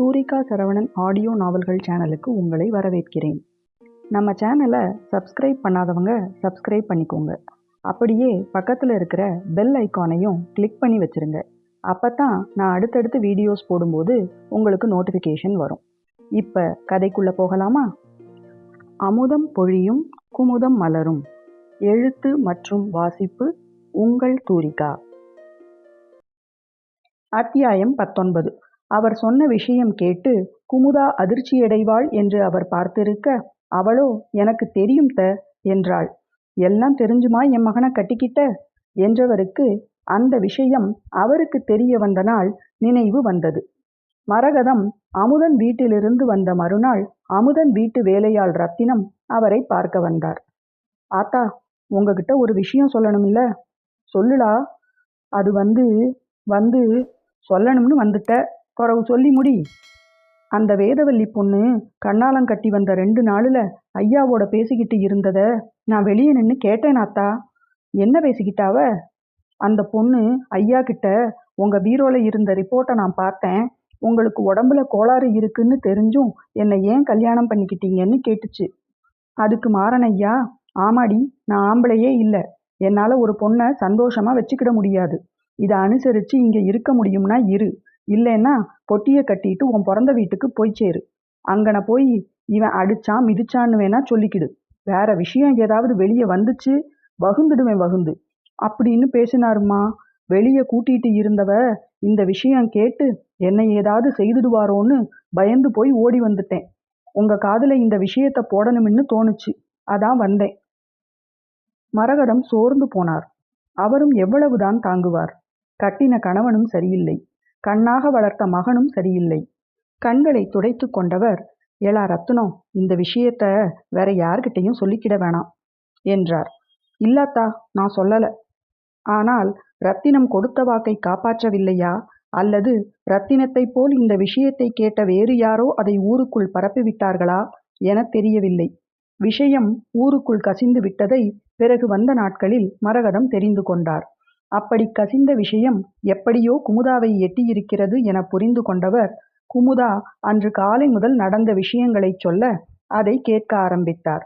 சூரிகா Saravanan audio நாவல்கள் சேனலுக்கு உங்களை வரவேற்கிறேன். நம்ம சேனலை சப்ஸ்கிரைப் பண்ணாதவங்க சப்ஸ்கிரைப் பண்ணிக்கோங்க. அப்படியே பக்கத்தில் இருக்கிற பெல் ஐக்கானையும் கிளிக் பண்ணி வச்சுருங்க. அப்போ தான் நான் அடுத்தடுத்து வீடியோஸ் போடும்போது உங்களுக்கு நோட்டிஃபிகேஷன் வரும். இப்போ கதைக்குள்ளே போகலாமா? அமுதம் பொழியும் குமுதம் மலரும். எழுத்து மற்றும் வாசிப்பு உங்கள் தூரிகா. அத்தியாயம் பத்தொன்பது. அவர் சொன்ன விஷயம் கேட்டு குமுதா அதிர்ச்சியடைவாள் என்று அவர் பார்த்திருக்க அவளோ எனக்கு தெரியும் த என்றாள். எல்லாம் தெரிஞ்சுமா என் மகனை கட்டிக்கிட்ட? என்றவருக்கு அந்த விஷயம் அவருக்கு தெரிய வந்த நாள் நினைவு வந்தது. மரகதம் அமுதன் வீட்டிலிருந்து வந்த மறுநாள் அமுதன் வீட்டு வேலையாள் ரத்தினம் அவரை பார்க்க வந்தார். ஆத்தா உங்ககிட்ட ஒரு விஷயம் சொல்லணும்ல? சொல்லுடா. அது வந்து வந்து சொல்லணும்னு வந்துட்ட. குறவு சொல்லி முடி. அந்த வேதவல்லி பொண்ணு கண்ணாலங்கட்டி வந்த ரெண்டு நாளில் ஐயாவோட பேசிக்கிட்டு இருந்தத நான் வெளியே நின்று கேட்டேன் ஆத்தா. என்ன பேசிக்கிட்டாவ அந்த பொண்ணு ஐயா கிட்ட உங்கள் பீரோவில் இருந்த ரிப்போர்ட்டை நான் பார்த்தேன். உங்களுக்கு உடம்புல கோளாறு இருக்குன்னு தெரிஞ்சும் என்னை ஏன் கல்யாணம் பண்ணிக்கிட்டீங்கன்னு கேட்டுச்சு. அதுக்கு மாறன் ஐயா ஆமாடி நான் ஆம்பளையே இல்லை. என்னால் ஒரு பொண்ணை சந்தோஷமாக வச்சுக்கிட முடியாது. இதை அனுசரித்து இங்கே இருக்க முடியும்னா இரு. இல்லைன்னா பொட்டியை கட்டிட்டு உன் பிறந்த வீட்டுக்கு போய் சேரு. அங்கன போய் இவன் அடிச்சான் மிதிச்சான்னு வேணா சொல்லிக்கிடு. வேற விஷயம் ஏதாவது வெளியே வந்துச்சு வகுந்துடுவேன் வகுந்து. அப்படின்னு பேசினாருமா வெளியே கூட்டிட்டு இருந்தவ இந்த விஷயம் கேட்டு என்னை ஏதாவது செய்துடுவாரோன்னு பயந்து போய் ஓடி வந்துட்டேன். உங்க காதுல இந்த விஷயத்த போடணும்னு தோணுச்சு. அதான் வந்தேன். மரகதம் சோர்ந்து போனார். அவரும் எவ்வளவுதான் தாங்குவார். கட்டின கணவனும் சரியில்லை. கண்ணாக வளர்த்த மகனும் சரியில்லை. கண்களை துடைத்து கொண்டவர் ஏலா ரத்னம் இந்த விஷயத்த வேற யார்கிட்டையும் சொல்லிக்கிட வேணாம் என்றார். இல்லாத்தா நான் சொல்லல. ஆனால் ரத்தினம் கொடுத்த வாக்கை காப்பாற்றவில்லையா? அல்லது ரத்தினத்தை போல் இந்த விஷயத்தை கேட்ட வேறு யாரோ அதை ஊருக்குள் பரப்பிவிட்டார்களா என தெரியவில்லை. விஷயம் ஊருக்குள் கசிந்து விட்டதை பிறகு வந்த நாட்களில் மரகதம் தெரிந்து கொண்டார். அப்படி கசிந்த விஷயம் எப்படியோ குமுதாவை எட்டியிருக்கிறது என புரிந்து கொண்டவர் குமுதா அன்று காலை முதல் நடந்த விஷயங்களைச் சொல்ல அதை கேட்க ஆரம்பித்தார்.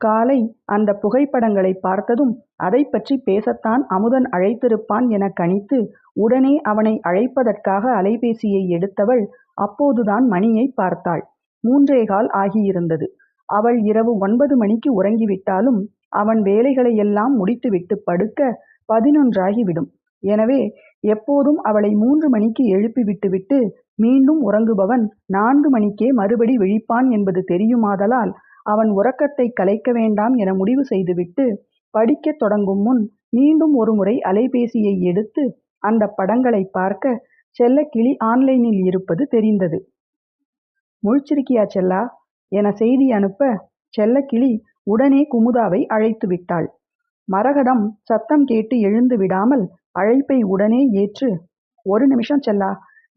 காலை அந்த புகைப்படங்களை பார்த்ததும் அதை பற்றி பேசத்தான் அமுதன் அழைத்திருப்பான் என கணித்து உடனே அவனை அழைப்பதற்காக அலைபேசியை எடுத்தவள் அப்போதுதான் மணியை பார்த்தாள். மூன்றே கால் ஆகியிருந்தது. அவள் இரவு ஒன்பது மணிக்கு உறங்கிவிட்டாலும் அவன் வேலைகளை எல்லாம் முடித்துவிட்டு படுக்க பதினொன்றாகிவிடும். எனவே எப்போதும் அவளை மூன்று மணிக்கு எழுப்பி விட்டுவிட்டு மீண்டும் உறங்குபவன் நான்கு மணிக்கே மறுபடி விழிப்பான் என்பது தெரியுமாதலால் அவன் உறக்கத்தை கலைக்க வேண்டாம் என முடிவு செய்துவிட்டு படிக்கத் தொடங்கும் முன் மீண்டும் ஒருமுறை அலைபேசியை எடுத்து அந்த படங்களை பார்க்க செல்லக்கிளி ஆன்லைனில் இருப்பது தெரிந்தது. முழிச்சிருக்கியா செல்லா? என செய்தி அனுப்ப செல்லக்கிளி உடனே குமுதாவை அழைத்து விட்டாள் மரகதம் சத்தம் கேட்டு எழுந்து விடாமல் அழைப்பை உடனே ஏற்று ஒரு நிமிஷம் செல்லா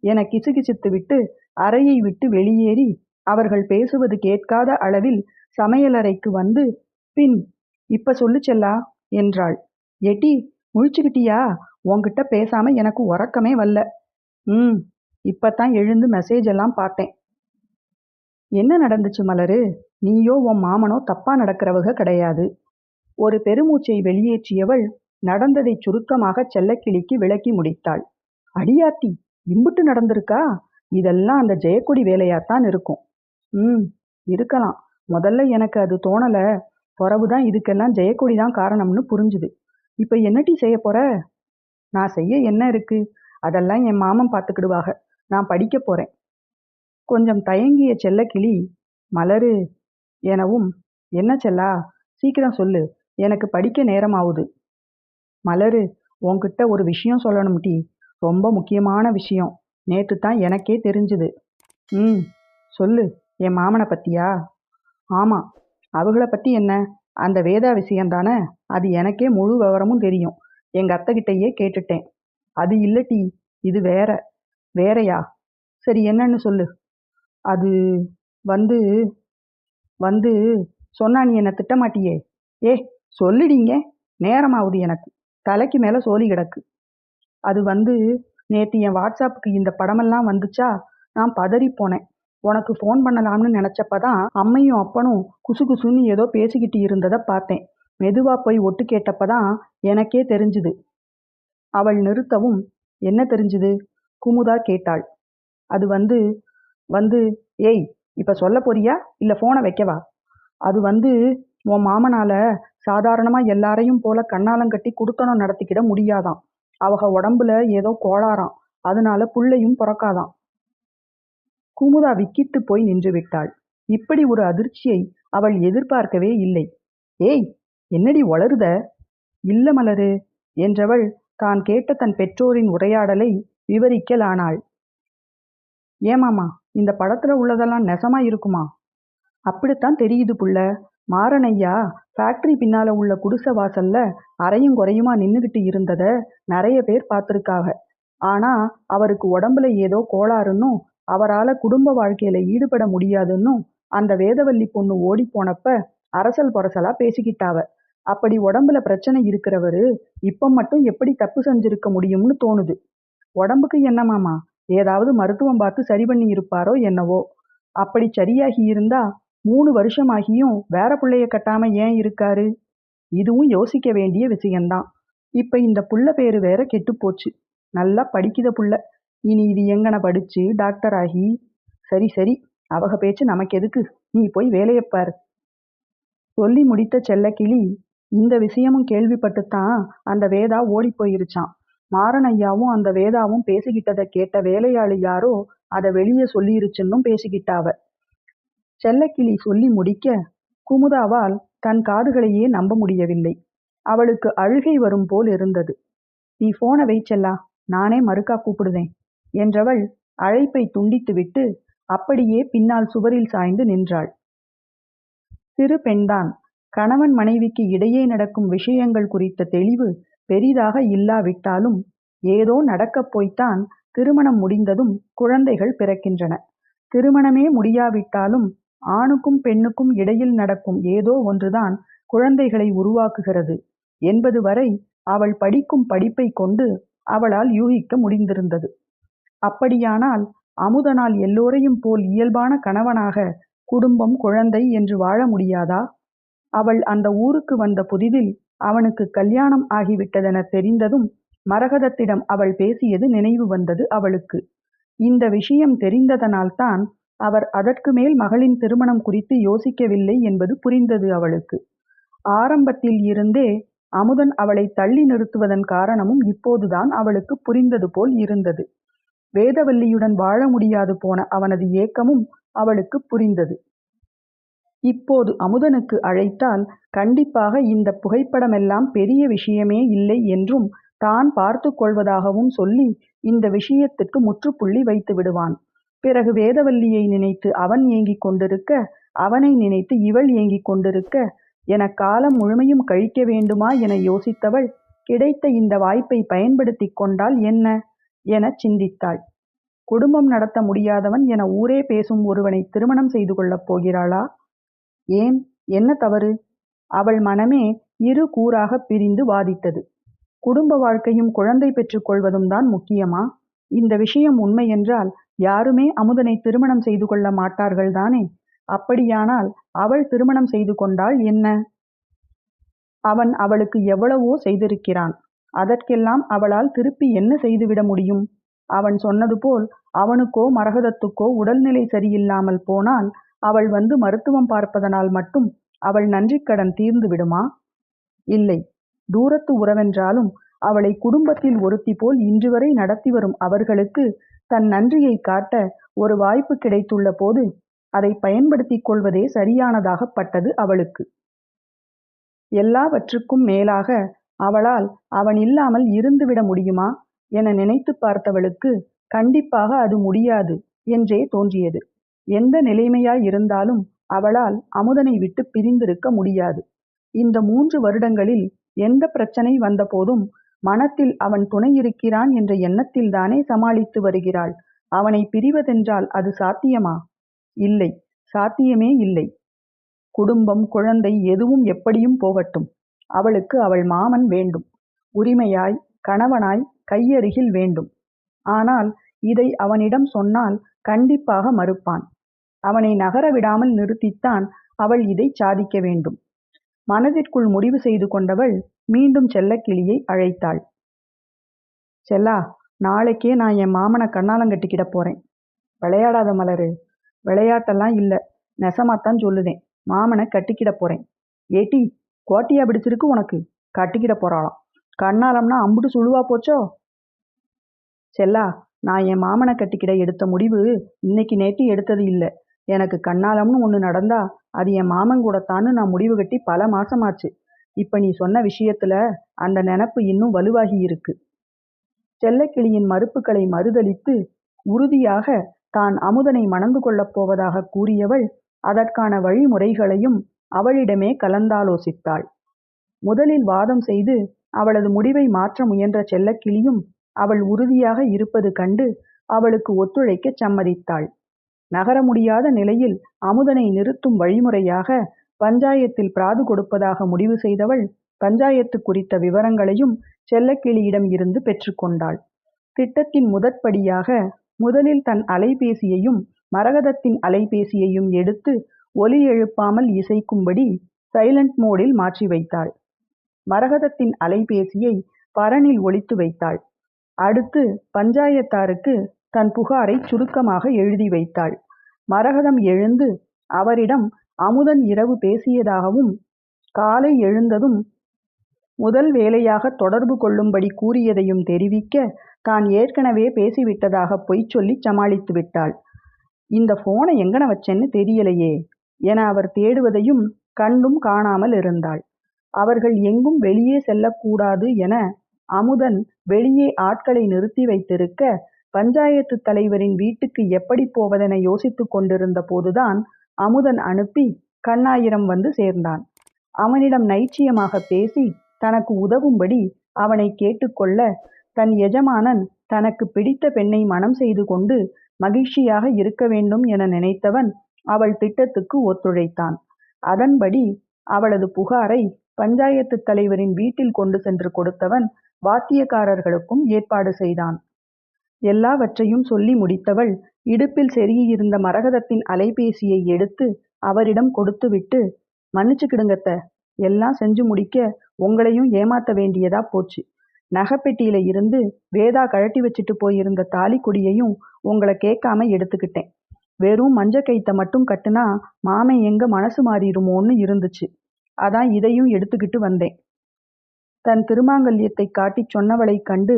என கிசுகிசுத்து விட்டு அறையை விட்டு வெளியேறி அவர்கள் பேசுவது கேட்காத அளவில் சமையலறைக்கு வந்து பின் இப்ப சொல்லு செல்லா என்றாள். எட்டி முழிச்சுக்கிட்டியா? உன்கிட்ட பேசாம எனக்கு உறக்கமே வரல ம் இப்பத்தான் எழுந்து மெசேஜ் எல்லாம் பார்த்தேன். என்ன நடந்துச்சு மலரு? நீயோ உன் மாமனோ தப்பா நடக்கிறவக கிடையாது. ஒரு பெருமூச்சை வெளியேற்றியவள் நடந்ததை சுருக்கமாக செல்லக்கிளிக்கு விளக்கி முடித்தாள். அடியாத்தி இம்புட்டு நடந்திருக்கா? இதெல்லாம் அந்த ஜெயக்கொடி வேலையாத்தான் இருக்கும். ம் இருக்கலாம். முதல்ல எனக்கு அது தோணல. பிறகுதான் இதுக்கெல்லாம் ஜெயக்கொடி தான் காரணம்னு புரிஞ்சுது. இப்ப என்னட்டி செய்ய போற? நான் செய்ய என்ன இருக்கு? அதெல்லாம் என் மாமன் பார்த்துக்கிடுவாக நான் படிக்க போறேன். கொஞ்சம் தயங்கிய செல்லக்கிளி மலரு எனவும் என்ன செல்லா? சீக்கிரம் சொல்லு. எனக்கு படிக்க நேரமாவுது. மலரு உன்கிட்ட ஒரு விஷயம் சொல்லணும் டி ரொம்ப முக்கியமான விஷயம். நேற்று தான் எனக்கே தெரிஞ்சுது. ம் சொல்லு. என் மாமனை பத்தியா? ஆமாம் அவங்கள பற்றி என்ன? அந்த வேதா விஷயம் தானே அது எனக்கே முழு விவரமும் தெரியும். எங்கள் அத்தைகிட்டயே கேட்டுட்டேன். அது இல்லை டி இது வேற. வேறயா? சரி என்னன்னு சொல்லு. அது வந்து வந்து சொன்னா நீ என்னை திட்டமாட்டியே. ஏ சொல்லிடிங்க. நேரமாகுது எனக்கு. தலைக்கு மேலே சோலி கிடக்கு. அது வந்து நேற்று என் வாட்ஸ்அப்புக்கு இந்த படமெல்லாம் வந்துச்சா? நான் பதறிப் போனேன். உனக்கு ஃபோன் பண்ணலாம்னு நினச்சப்பதான் அம்மையும் அப்பனும் குசு குசுன்னு ஏதோ பேசிக்கிட்டு இருந்ததை பார்த்தேன். மெதுவாக போய் ஒட்டு கேட்டப்பதான் எனக்கே தெரிஞ்சுது. அவள் நிறுத்தவும் என்ன தெரிஞ்சுது? குமுதா கேட்டாள். அது வந்து வந்து ஏய் இப்போ சொல்ல போறியா? இல்லை ஃபோனை வைக்கவா? அது வந்து உன் மாமனால சாதாரணமா எல்லாரையும் போல கண்ணாலங்கட்டி குடுத்தனம் நடத்திக்கிட முடியாதாம் அவக உடம்புல ஏதோ கோளாறாம். அதனால புள்ளையும் பிறக்காதாம் குமுதா விக்கிட்டு போய் நின்று விட்டாள். இப்படி ஒரு அதிர்ச்சியை அவள் எதிர்பார்க்கவே இல்லை. ஏய் என்னடி வளருத? இல்ல மலரு என்றவள் தான் கேட்ட தன் பெற்றோரின் உரையாடலை விவரிக்கலானாள். ஏமாமா இந்த படத்துல உள்ளதெல்லாம் நெசமா இருக்குமா? அப்படித்தான் தெரியுது புள்ள. மாரனையா ஃபேக்டரி பின்னால உள்ள குடிசை வாசல்ல அரையும் குறையுமா நின்னுகிட்டு இருந்தத நிறைய பேர் பார்த்துருக்காக. ஆனா அவருக்கு உடம்புல ஏதோ கோளாறுன்னும் அவரால குடும்ப வாழ்க்கையில ஈடுபட முடியாதுன்னும் அந்த வேதவல்லி பொண்ணு ஓடி போனப்ப அரசல் பொரசலா பேசிக்கிட்டாவ. அப்படி உடம்புல பிரச்சனை இருக்கிறவரு இப்ப மட்டும் எப்படி தப்பு செஞ்சிருக்க முடியும்னு தோணுது. உடம்புக்கு என்னமாமா ஏதாவது மருத்துவம் பார்த்து சரி பண்ணி இருப்பாரோ என்னவோ? அப்படி சரியாகி இருந்தா மூணு வருஷமாகியும் வேற பிள்ளைய கட்டாம ஏன் இருக்காரு? இதுவும் யோசிக்க வேண்டிய விஷயம்தான் இப்ப இந்த புள்ள பேரு வேற கெட்டு போச்சு நல்லா படிக்குத புள்ள. இனி இது எங்கன படிச்சு டாக்டர் ஆகி சரி சரி அவக பேச்சு நமக்கு எதுக்கு? நீ போய் வேலையப்பார் சொல்லி முடித்த செல்லக்கிளி இந்த விஷயமும் கேள்விப்பட்டுத்தான் அந்த வேதா ஓடி போயிருச்சான் மாறன் ஐயாவும் அந்த வேதாவும் பேசிக்கிட்டதை கேட்ட வேலையாளி யாரோ அதை வெளியே சொல்லிருச்சுன்னும் பேசிக்கிட்டாவ செல்லக்கிளி சொல்லி முடிக்க குமுதாவால் தன் காதுகளையே நம்ப முடியவில்லை. அவளுக்கு அழுகை வரும் போல் இருந்தது. நீ போனை வை செல்லா நானே மறுக்கா கூப்பிடுவேன் என்றவள் அழைப்பை துண்டித்துவிட்டு அப்படியே பின்னால் சுவரில் சாய்ந்து நின்றாள். சிறு பெண்தான் கணவன் மனைவிக்கு இடையே நடக்கும் விஷயங்கள் குறித்த தெளிவு பெரிதாக இல்லாவிட்டாலும் ஏதோ நடக்கப் போய்த்தான் திருமணம் முடிந்ததும் குழந்தைகள் பிறக்கின்றன. திருமணமே முடியாவிட்டாலும் ஆணுக்கும் பெண்ணுக்கும் இடையில் நடக்கும் ஏதோ ஒன்றுதான் குழந்தைகளை உருவாக்குகிறது என்பது வரை அவள் படிக்கும் படிப்பை கொண்டு அவளால் யூகிக்க முடிந்திருந்தது. அப்படியானால் அமுதனால் எல்லோரையும் போல் இயல்பான கணவனாக குடும்பம் குழந்தை என்று வாழ முடியாதா? அவள் அந்த ஊருக்கு வந்த புதிதில் அவனுக்கு கல்யாணம் ஆகிவிட்டதென தெரிந்ததும் மரகதத்திடம் அவள் பேசியது நினைவு வந்தது அவளுக்கு. இந்த விஷயம் தெரிந்ததனால்தான் அவர் அதற்கு மேல் மகளின் திருமணம் குறித்து யோசிக்கவில்லை என்பது புரிந்தது அவளுக்கு. ஆரம்பத்தில் இருந்தே அமுதன் அவளை தள்ளி நிறுத்துவதன் காரணமும் இப்போதுதான் அவளுக்கு புரிந்தது போல் இருந்தது. வேதவல்லியுடன் வாழ முடியாது போன அவனது ஏக்கமும் அவளுக்கு புரிந்தது. இப்போது அமுதனுக்கு அழைத்தால் கண்டிப்பாக இந்த புகைப்படமெல்லாம் பெரிய விஷயமே இல்லை என்றும் தான் பார்த்து கொள்வதாகவும் சொல்லி இந்த விஷயத்துக்கு முற்றுப்புள்ளி வைத்து விடுவான். பிறகு வேதவல்லியை நினைத்து அவன் ஏங்கிக் கொண்டிருக்க அவனை நினைத்து இவள் ஏங்கிக் கொண்டிருக்க என காலம் முழுமையும் கழிக்க வேண்டுமா என யோசித்தவள் கிடைத்த இந்த வாய்ப்பை பயன்படுத்தி கொண்டால் என்ன? எனச் சிந்தித்தாள். குடும்பம் நடத்த முடியாதவன் என ஊரே பேசும் ஒருவனை திருமணம் செய்து கொள்ளப் போகிறாளா? ஏன்? என்ன தவறு? அவள் மனமே இரு கூறாக பிரிந்து வாதித்தது குடும்ப வாழ்க்கையும் குழந்தை பெற்றுக்கொள்வதும் தான் முக்கியமா? இந்த விஷயம் உண்மையென்றால் யாருமே அமுதனை திருமணம் செய்து கொள்ள மாட்டார்கள் தானே? அப்படியானால் அவள் திருமணம் செய்து கொண்டால் என்ன? அவன் அவளுக்கு எவ்வளவோ செய்திருக்கிறான். அதற்கெல்லாம் அவளால் திருப்பி என்ன செய்துவிட முடியும்? அவன் சொன்னது போல் அவனுக்கோ மரகதத்துக்கோ உடல்நிலை சரியில்லாமல் போனால் அவள் வந்து மருத்துவம் பார்ப்பதனால் மட்டும் அவள் நன்றிக்கடன் தீர்ந்து விடுமா? இல்லை. தூரத்து உறவென்றாலும் அவளை குடும்பத்தில் ஒருத்தி போல் இன்று வரை நடத்தி வரும் அவர்களுக்கு தன் நன்றியை காட்ட ஒரு வாய்ப்பு கிடைத்துள்ள போது அதை பயன்படுத்திக் கொள்வதே சரியானதாகப்பட்டது அவளுக்கு. எல்லாவற்றுக்கும் மேலாக அவளால் அவன் இல்லாமல் இருந்துவிட முடியுமா என நினைத்து பார்த்தவளுக்கு கண்டிப்பாக அது முடியாது என்றே தோன்றியது. எந்த நிலைமையாய் இருந்தாலும் அவளால் அமுதனை விட்டு பிரிந்திருக்க முடியாது. இந்த மூன்று வருடங்களில் எந்த பிரச்சனை வந்தபோதும் மனத்தில் அவன் துணை இருக்கிறான் என்ற எண்ணத்தில்தானே சமாளித்து வருகிறாள். அவனை பிரிவதென்றால் அது சாத்தியமா? இல்லை சாத்தியமே இல்லை. குடும்பம் குழந்தை எதுவும் எப்படியும் போகட்டும். அவளுக்கு அவள் மாமன் வேண்டும். உரிமையாய் கணவனாய் கையருகில் வேண்டும். ஆனால் இதை அவனிடம் சொன்னால் கண்டிப்பாக மறுப்பான். அவனை நகர விடாமல் நிறுத்தித்தான் அவள் இதை சாதிக்க வேண்டும். மனதிற்குள் முடிவு செய்து கொண்டவள் மீண்டும் செல்லக்கிளியை அழைத்தாள். செல்லா நாளைக்கே நான் என் மாமனை கண்ணாலங்கட்டிக்கிட போறேன். விளையாடாத மலரு. விளையாட்டெல்லாம் இல்லை. நெசமாத்தான் சொல்லுதேன். மாமனை கட்டிக்கிட போறேன். ஏட்டி கோட்டியா பிடிச்சிருக்கு உனக்கு? கட்டிக்கிட போறாளாம். கண்ணாலம்னா அம்புட்டு சுழுவா போச்சோ? செல்லா நான் என் மாமனை கட்டிக்கிட எடுத்த முடிவு இன்னைக்கு நேற்று எடுத்தது இல்லை. எனக்கு கண்ணாலம்னு ஒன்று நடந்தா அது என் மாமன் கூடத்தான்னு நான் முடிவு கட்டி பல மாசமாச்சு. இப்ப நீ சொன்ன விஷயத்துல அந்த நினப்பு இன்னும் வலுவாகி இருக்கு. செல்லக்கிளியின் மறுப்புகளை மறுதலித்து உறுதியாக தான் அமுதனை மணந்து கொள்ளப் போவதாக கூறியவள் அதற்கான வழிமுறைகளையும் அவளிடமே கலந்தாலோசித்தாள். முதலில் வாதம் செய்து அவளது முடிவை மாற்ற முயன்ற செல்லக்கிளியும் அவள் உறுதியாக இருப்பது கண்டு அவளுக்கு ஒத்துழைக்கச் சம்மதித்தாள். நகர முடியாத நிலையில் அமுதனை நிறுத்தும் வழிமுறையாக பஞ்சாயத்தில் பிராது கொடுப்பதாக முடிவு செய்தவள் பஞ்சாயத்து குறித்த விவரங்களையும் செல்லக்கிளியிடம் இருந்து பெற்றுக்கொண்டாள் திட்டத்தின் முதற்படியாக முதலில் தன் அலைபேசியையும் மரகதத்தின் அலைபேசியையும் எடுத்து ஒலி எழுப்பாமல் இசைக்கும்படி சைலண்ட் மோடில் மாற்றி வைத்தாள். மரகதத்தின் அலைபேசியை பரனில் ஒழித்து வைத்தாள். அடுத்து பஞ்சாயத்தாருக்கு தன் புகாரை சுருக்கமாக எழுதி வைத்தாள். மரகதம் எழுந்து அவரிடம் அமுதன் இரவு பேசியதாகவும் காலை எழுந்ததும் முதல் வேலையாக தொடர்பு கொள்ளும்படி கூறியதையும் தெரிவிக்க தான் ஏற்கனவே பேசிவிட்டதாக பொய் சொல்லி சமாளித்து விட்டாள். இந்த போனை எங்கன வச்சேன்னு தெரியலையே என அவர் தேடுவதையும் கண்டும் காணாமல் இருந்தாள். அவர்கள் எங்கும் வெளியே செல்லக்கூடாது என அமுதன் வெளியே ஆட்களை நிறுத்தி வைத்திருக்க பஞ்சாயத்து தலைவரின் வீட்டுக்கு எப்படி போவதென யோசித்துக் கொண்டிருந்த போதுதான் அமுதன் அனுப்பி கண்ணாயிரம் வந்து சேர்ந்தான். அவனிடம் நைச்சியமாக பேசி தனக்கு உதவும்படி அவனை கேட்டுக்கொள்ள தன் எஜமானன் தனக்கு பிடித்த பெண்ணை மனம் செய்து கொண்டு மகிழ்ச்சியாக இருக்க வேண்டும் என நினைத்தவன் அவள் திட்டத்துக்கு ஒத்துழைத்தான். அதன்படி அவளது புகாரை பஞ்சாயத்து தலைவரின் வீட்டில் கொண்டு சென்று கொடுத்தவன் வாத்தியக்காரர்களுக்கும் ஏற்பாடு செய்தான். எல்லாவற்றையும் சொல்லி முடித்தவள் இடுப்பில் செருகியிருந்த மரகதத்தின் அலைபேசியை எடுத்து அவரிடம் கொடுத்துவிட்டு மன்னிச்சுக்கிடுங்கத்த எல்லாம் செஞ்சு முடிக்க உங்களையும் ஏமாத்த வேண்டியதா போச்சு. நகைப்பெட்டியில இருந்து வேதா கழட்டி வச்சுட்டு போயிருந்த தாலி குடியையும் உங்களை கேட்காம எடுத்துக்கிட்டேன். வெறும் மஞ்ச கைத்த மட்டும் கட்டுனா மாமன் எங்க மனசு மாறிடுமோன்னு இருந்துச்சு. அதான் இதையும் எடுத்துக்கிட்டு வந்தேன். தன் திருமாங்கல்யத்தை காட்டிச் சொன்னவளைக் கண்டு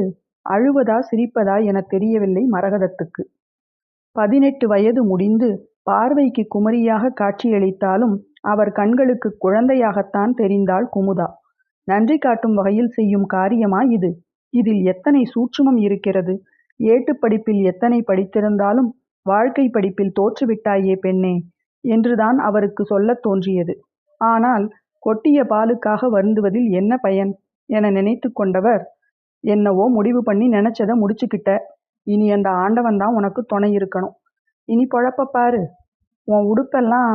அழுவதா சிரிப்பதா என தெரியவில்லை மரகதத்துக்கு. பதினெட்டு வயது முடிந்து பார்வைக்கு குமரியாக காட்சியளித்தாலும் அவர் கண்களுக்கு குழந்தையாகத்தான் தெரிந்தாள் குமுதா. நன்றி காட்டும் வகையில் செய்யும் காரியமா இது? இதில் எத்தனை சூட்சுமம் இருக்கிறது? ஏட்டுப் படிப்பில் எத்தனை படித்திருந்தாலும் வாழ்க்கை படிப்பில் தோற்றுவிட்டாயே பெண்ணே என்றுதான் அவருக்கு சொல்லத் தோன்றியது. ஆனால் கொட்டிய பாலுக்காக வருந்துவதில் என்ன பயன் என நினைத்து கொண்டவர் என்னவோ முடிவு பண்ணி நினைச்சத முடிச்சுக்கிட்ட. இனி அந்த ஆண்டவன் தான் உனக்கு துணை இருக்கணும். இனி பொழப்ப பாரு. உன் உடுப்பெல்லாம்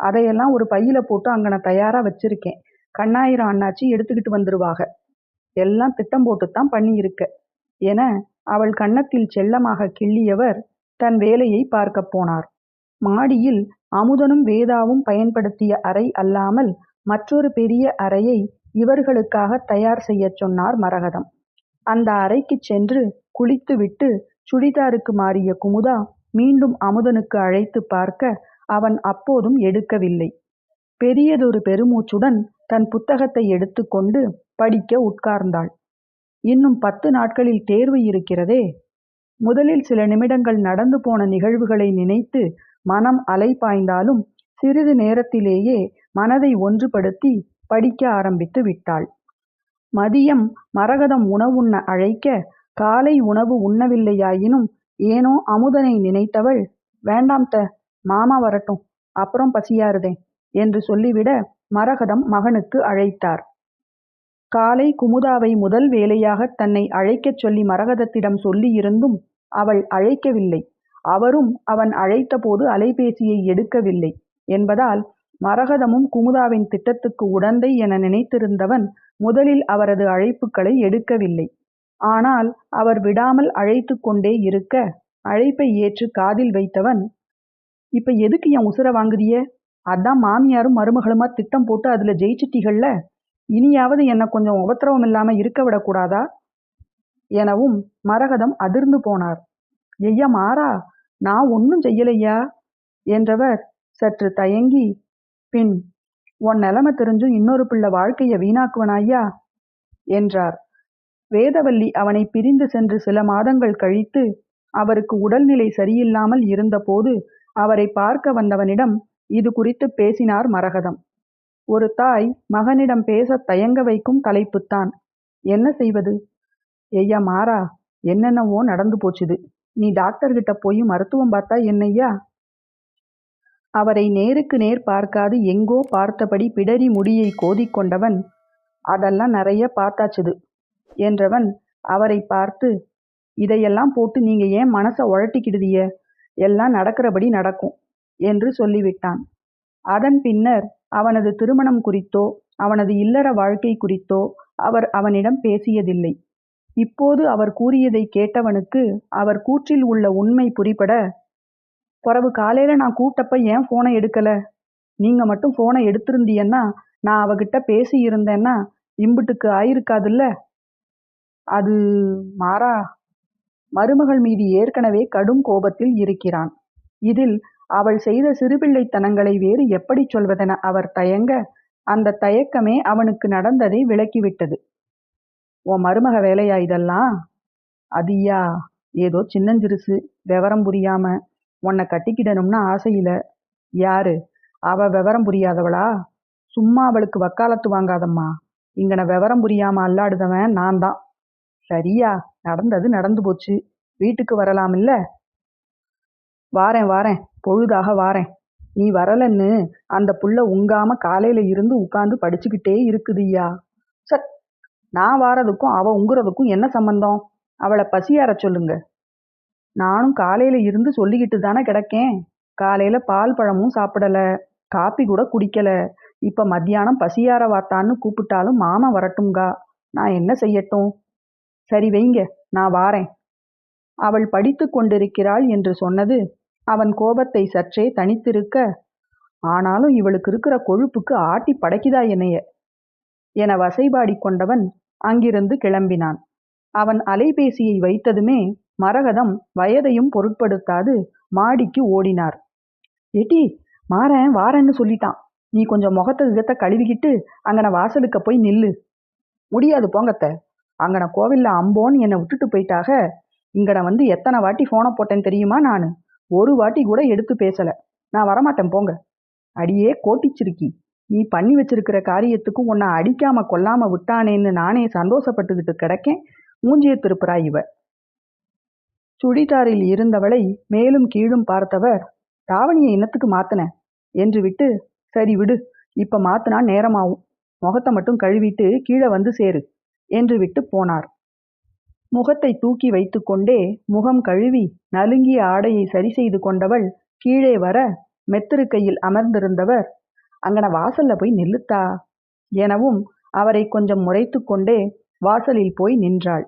அதையெல்லாம் ஒரு பையில போட்டு அங்கனை தயாராக வச்சிருக்கேன். கண்ணாயிரம் அண்ணாச்சி எடுத்துக்கிட்டு வந்துருவாக. எல்லாம் திட்டம் போட்டுத்தான் பண்ணியிருக்க. என அவள் கன்னத்தில் செல்லமாக கிள்ளியவர் தன் வேலையை பார்க்கப் போனார். மாடியில் அமுதனும் வேதாவும் பயன்படுத்திய அறை அல்லாமல் மற்றொரு பெரிய அறையை இவர்களுக்காக தயார் செய்யச் சொன்னார் மரகதம். அந்த அறைக்குச் சென்று குளித்துவிட்டு சுடிதாருக்கு மாறிய குமுதா மீண்டும் அமுதனுக்கு அழைத்து பார்க்க அவன் அப்போதும் எடுக்கவில்லை. பெரியதொரு பெருமூச்சுடன் தன் புத்தகத்தை எடுத்துக்கொண்டு படிக்க உட்கார்ந்தாள். இன்னும் பத்து நாட்களில் தேர்வு இருக்கிறதே. முதலில் சில நிமிடங்கள் நடந்து போன நிகழ்வுகளை நினைத்து மனம் அலைபாய்ந்தாலும் சிறிது நேரத்திலேயே மனதை ஒன்றுபடுத்தி படிக்க ஆரம்பித்து விட்டாள். மதியம் மரகதம் உணவுண்ண அழைக்க காலை உணவு உண்ணவில்லையாயினும் ஏனோ அமுதனை நினைத்தவள் வேண்டாம் த மாமா வரட்டும் அப்புறம் பசியாருதே என்று சொல்லிவிட மரகதம் மகனுக்கு அழைத்தார். காலை குமுதாவை முதல் வேலையாக தன்னை அழைக்கச் சொல்லி மரகதத்திடம் சொல்லியிருந்தும் அவள் அழைக்கவில்லை. அவரும் அவன் அழைத்தபோது அலைபேசியை எடுக்கவில்லை என்பதால் மரகதமும் குமுதாவின் திட்டத்துக்கு உடந்தை என நினைத்திருந்தவன் முதலில் அவரது அழைப்புகளை எடுக்கவில்லை. ஆனால் அவர் விடாமல் அழைத்து கொண்டே இருக்க அழைப்பை ஏற்று காதில் வைத்தவன் இப்ப எதுக்கு என் உசுர வாங்குதிய? அதான் மாமியாரும் மருமகளுமா திட்டம் போட்டு அதுல ஜெயிச்சிட்டிகள்ல. இனியாவது என்ன கொஞ்சம் உபத்திரவம் இல்லாம இருக்க விடக்கூடாதா? எனவும் மரகதம் அதிர்ந்து போனார். ஐயா மாறா நான் ஒன்றும் செய்யலையா? என்றவர் சற்று தயங்கி பின் உன் நிலைமை தெரிஞ்சும் இன்னொரு பிள்ளை வாழ்க்கையை வீணாக்குவனாய்யா? என்றார். வேதவல்லி அவனை பிரிந்து சென்று சில மாதங்கள் கழித்து அவருக்கு உடல்நிலை சரியில்லாமல் இருந்தபோது அவரை பார்க்க வந்தவனிடம் இது குறித்து பேசினார் மரகதம். ஒரு தாய் மகனிடம் பேச தயங்க வைக்கும் தலைப்புத்தான். என்ன செய்வது? ஐயா மாறா என்னென்னவோ நடந்து போச்சுது. நீ டாக்டர்கிட்ட போய் மருத்துவம் பார்த்தா என்னய்யா அவரை நேருக்கு நேர் பார்க்காது எங்கோ பார்த்தபடி பிடரி முடியை கோதிக்கொண்டவன் அதெல்லாம் நிறைய பார்த்தாச்சுது என்றவன் அவரை பார்த்து இதையெல்லாம் போட்டு நீங்க ஏன் மனசை உழட்டிக்கிடுதிய? எல்லாம் நடக்கிறபடி நடக்கும் என்று சொல்லிவிட்டான். அதன் பின்னர் அவனது திருமணம் குறித்தோ அவனது இல்லற வாழ்க்கை குறித்தோ அவர் அவனிடம் பேசியதில்லை. இப்போது அவர் கூறியதை கேட்டவனுக்கு அவர் கூற்றில் உள்ள உண்மை புரிபட பிறவு காலையில நான் கூட்டப்ப ஏன் ஃபோனை எடுக்கல? நீங்க மட்டும் ஃபோனை எடுத்திருந்தீங்கன்னா நான் அவகிட்ட பேசி இருந்தேன்னா இம்புட்டுக்கு ஆயிருக்காதுல்ல? அது மாறா? மருமகள் மீது ஏற்கனவே கடும் கோபத்தில் இருக்கிறான். இதில் அவள் செய்த சிறுபிள்ளைத்தனங்களை வேறு எப்படி சொல்வதென அவர் தயங்க அந்த தயக்கமே அவனுக்கு நடந்ததை விளக்கிவிட்டது உன் மருமக வேலையா இதெல்லாம்? அதியா ஏதோ சின்னஞ்சிறுசு விவரம் புரியாம உன்னை கட்டிக்கிடணும்னு ஆசையில. யாரு? அவ விவரம் புரியாதவளா? சும்மா அவளுக்கு வக்காலத்து வாங்காதம்மா. இங்கன விவரம் புரியாம அல்லாடுதவன் நான் தான். சரியா? நடந்தது நடந்து போச்சு. வீட்டுக்கு வரலாம் இல்ல? வாரேன் வாரேன். பொழுதாக வாரேன். நீ வரலன்னு அந்த புள்ள உங்காம காலையில இருந்து உட்கார்ந்து படிச்சுக்கிட்டே இருக்குதுய்யா. சட்! நான் வாரதுக்கும் அவ உங்குறதுக்கும் என்ன சம்பந்தம்? அவளை பசியார சொல்லுங்க. நானும் காலையில இருந்து சொல்லிக்கிட்டு தானே கிடக்கேன். காலையில பால் பழமும் சாப்பிடல. காப்பி கூட குடிக்கல. இப்ப மத்தியானம் பசியார வாத்தான்னு கூப்பிட்டாலும் மாமா வரட்டும்கா. நான் என்ன செய்யட்டும்? சரி வைங்க நான் வாரேன். அவள் படித்து கொண்டிருக்கிறாள் என்று சொன்னது அவன் கோபத்தை சற்றே தனித்திருக்க ஆனாலும் இவளுக்கு இருக்கிற கொழுப்புக்கு ஆட்டி படைக்குதா என்னைய? என வசைபாடி கொண்டவன் அங்கிருந்து கிளம்பினான். அவன் அலைபேசியை வைத்ததுமே மரகதம் வயதையும் பொருட்படுத்தாது மாடிக்கு ஓடினார். ஏட்டி மாறேன் வாரேன்னு சொல்லிட்டான். நீ கொஞ்சம் முகத்தை விதத்தை கழுவிக்கிட்டு அங்கன வாசலுக்க போய் நில்லு. முடியாது போங்கத்த. அங்கன கோவில்ல அம்போன்னு என்னை விட்டுட்டு போயிட்டாக. இங்கன வந்து எத்தனை வாட்டி ஃபோனை போட்டேன் தெரியுமா நான்? ஒரு வாட்டி கூட எடுத்து பேசல. நான் வரமாட்டேன் போங்க. அடியே கோட்டிச்சிருக்கி. நீ பண்ணி வச்சிருக்கிற காரியத்துக்கு உன்னை அடிக்காம கொல்லாம விட்டானேன்னு நானே சந்தோஷப்பட்டுக்கிட்டு கிடக்கேன். மூஞ்சிய திருப்புறா இவ. சுடிதாரில் இருந்தவளை மேலும் கீழும் பார்த்தவர் தாவணியை இனத்துக்கு மாத்தின என்று விட்டு சரி விடு இப்ப மாத்தினா நேரமாகும். முகத்தை மட்டும் கழுவிட்டு கீழே வந்து சேரு என்று விட்டு போனார். முகத்தை தூக்கி வைத்துக்கொண்டே முகம் கழுவி நலுங்கிய ஆடையை சரி செய்து கொண்டவள் கீழே வர மெத்திருக்கையில் அமர்ந்திருந்தவர் அங்கன வாசல்ல போய் நில்லுத்தா எனவும் அவரை கொஞ்சம் முறைத்து கொண்டே வாசலில் போய் நின்றாள்.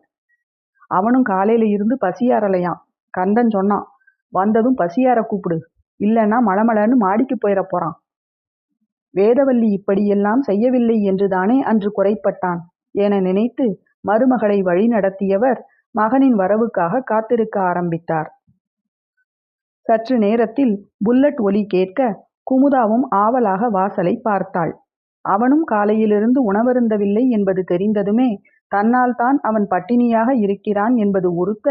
அவனும் காலையில இருந்து பசியாரலையாம் கந்தன் சொன்னான் வந்ததும் பசியார கூப்பிடு. இல்லைன்னா மளமளன்னு மாடிக்கு போயிட போறான். வேதவல்லி இப்படியெல்லாம் செய்யவில்லை என்றுதானே அன்று குறைப்பட்டான். என நினைத்து மருமகளை வழிநடத்தியவர் மகனின் வரவுக்காக காத்திருக்க ஆரம்பித்தார். சற்று நேரத்தில் புல்லட் ஒலி கேட்க குமுதாவும் ஆவலாக வாசலை பார்த்தாள். அவனும் காலையிலிருந்து உணவருந்தவில்லை என்பது தெரிந்ததுமே தன்னால் தான் அவன் பட்டினியாக இருக்கிறான் என்பது உறுத்த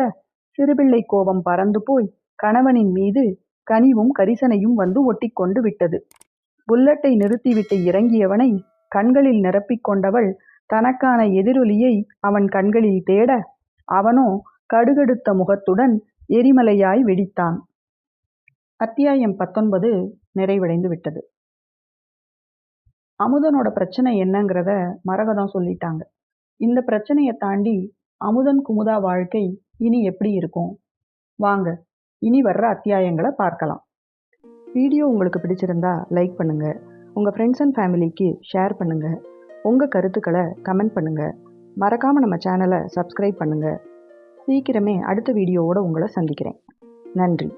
சிறுபிள்ளை கோபம் பறந்து போய் கணவனின் மீது கனிவும் கரிசனையும் வந்து ஒட்டிக்கொண்டு விட்டது. புல்லட்டை நிறுத்திவிட்டு இறங்கியவனை கண்களில் நிரப்பிக் கொண்டவள் தனக்கான எதிரொலியை அவன் கண்களில் தேட அவனோ கடுகடுத்த முகத்துடன் எரிமலையாய் வெடித்தான். அத்தியாயம் பத்தொன்பது நிறைவடைந்து விட்டது. அமுதனோட பிரச்சனை என்னங்கிறத மரகதம் சொல்லிட்டாங்க. இந்த பிரச்சனையை தாண்டி அமுதன் குமுதா வாழ்க்கை இனி எப்படி இருக்கும்? வாங்க இனி வர்ற அத்தியாயங்களை பார்க்கலாம். வீடியோ உங்களுக்கு பிடிச்சிருந்தா லைக் பண்ணுங்க. உங்க ஃப்ரெண்ட்ஸ் அண்ட் ஃபேமிலிக்கு ஷேர் பண்ணுங்க. உங்க கருத்துக்களை கமெண்ட் பண்ணுங்க. மறக்காம நம்ம சேனலை சப்ஸ்கிரைப் பண்ணுங்க. சீக்கிரமே அடுத்த வீடியோவோட உங்களை சந்திக்கிறேன். நன்றி.